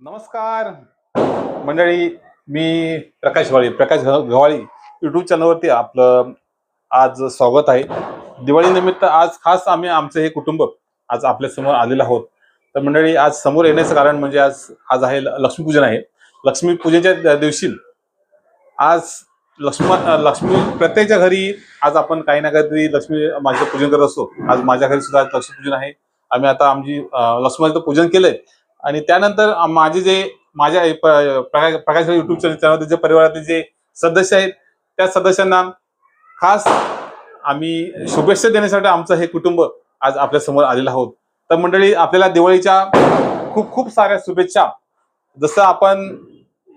नमस्कार. मंडळी मी प्रकाश गव्हाळी प्रकाश गवाळी गव्हाळी युट्यूब चॅनलवरती आपलं आज स्वागत आहे. दिवाळी निमित्त आज खास आम्ही आमचं हे कुटुंब आज आपल्यासमोर आलेलं आहोत. तर मंडळी आज समोर येण्याचं कारण म्हणजे आज आज आहे लक्ष्मीपूजन आहे. लक्ष्मीपूजनच्या दिवशी आज लक्ष्मण लक्ष्मी प्रत्येकच्या घरी आज आपण काही ना काहीतरी लक्ष्मी माझं पूजन करत असतो. आज माझ्या घरी सुद्धा आज लक्ष्मीपूजन आहे. आम्ही आता आमची लक्ष्मीचं पूजन केलंय. आणि त्यानंतर माझे जे माझ्या प- प्रकाश प्रकाश युट्यूब चॅनल जे परिवारातले जे सदस्य आहेत त्या सदस्यांना खास आम्ही शुभेच्छा देण्यासाठी आमचं हे कुटुंब आज आपल्यासमोर आलेलं आहोत. तर मंडळी आपल्याला दिवाळीच्या खूप खूप साऱ्या शुभेच्छा. जसं आपण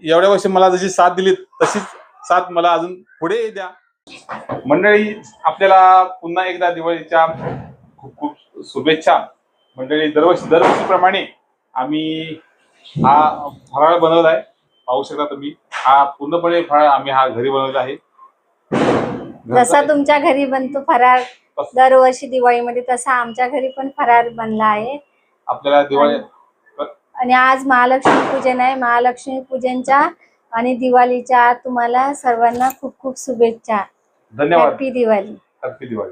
एवढ्या वर्षी मला जशी साथ दिली तशीच साथ मला अजून पुढे द्या. मंडळी आपल्याला पुन्हा एकदा दिवाळीच्या खूप खूप शुभेच्छा. मंडळी दरवर्षी दरवर्षीप्रमाणे आम्ही हा फराळ बनवला आहे पाहू शकता तुम्ही. हा पूर्णपणे फराळ आम्ही हा घरी बनवला आहे. जसा तुमच्या घरी बनतो फराळ दरवर्षी दिवाळीमध्ये तसा आमच्या घरी पण फराळ बनला आहे. आपल्याला दिवाळी आणि आज महालक्ष्मी पूजन आहे. महालक्ष्मी पूजनच्या आणि दिवाळीच्या तुम्हाला सर्वांना खूप खूप शुभेच्छा. धन्यवाद. हॅपी दिवाळी. हॅपी दिवाळी.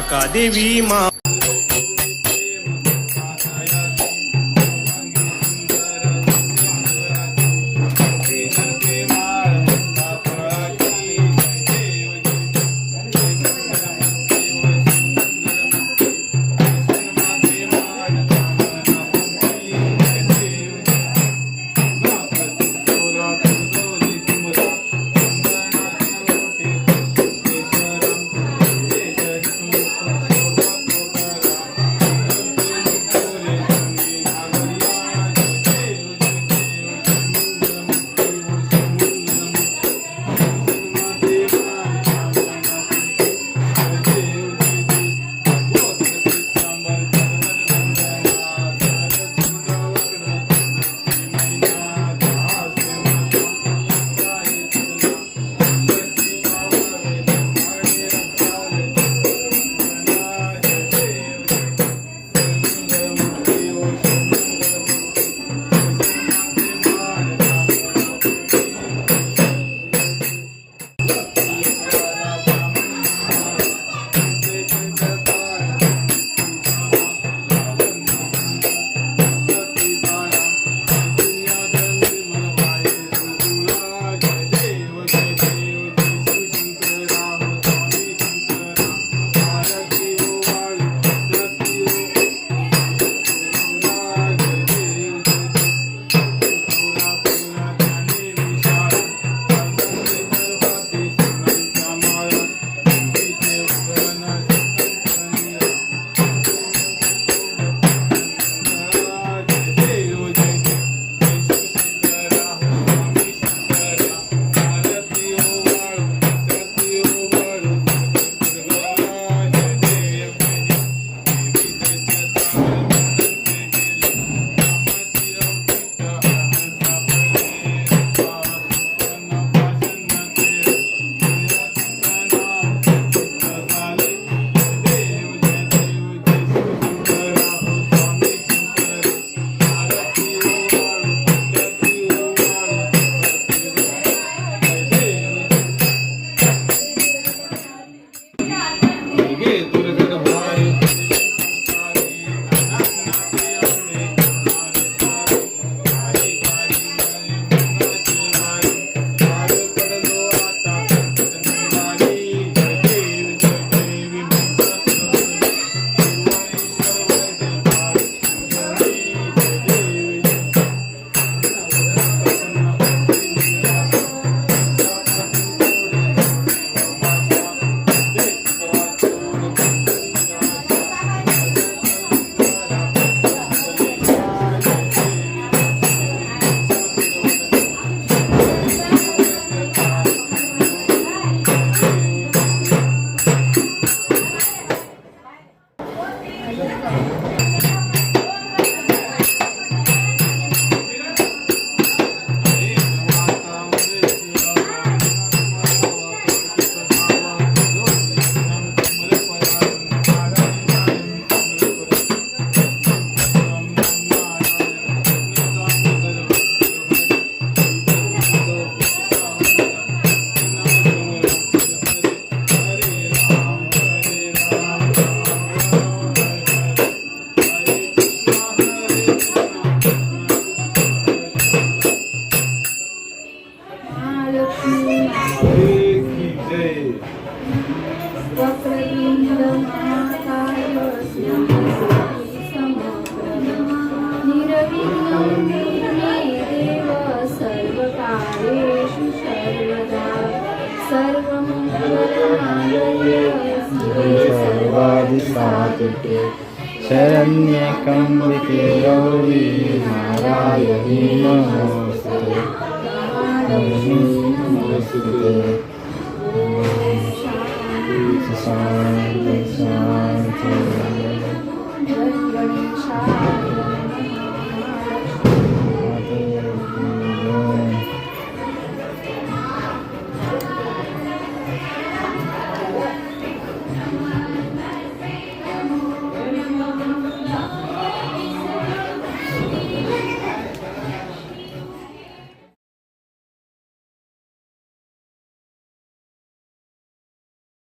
काका देवी मा सर्वादिसाधिके शरण्यकम्बिके गौरी नारायणी नमोऽस्तुते नमोऽस्तुते शान्ति शान्ति जय गणेशाय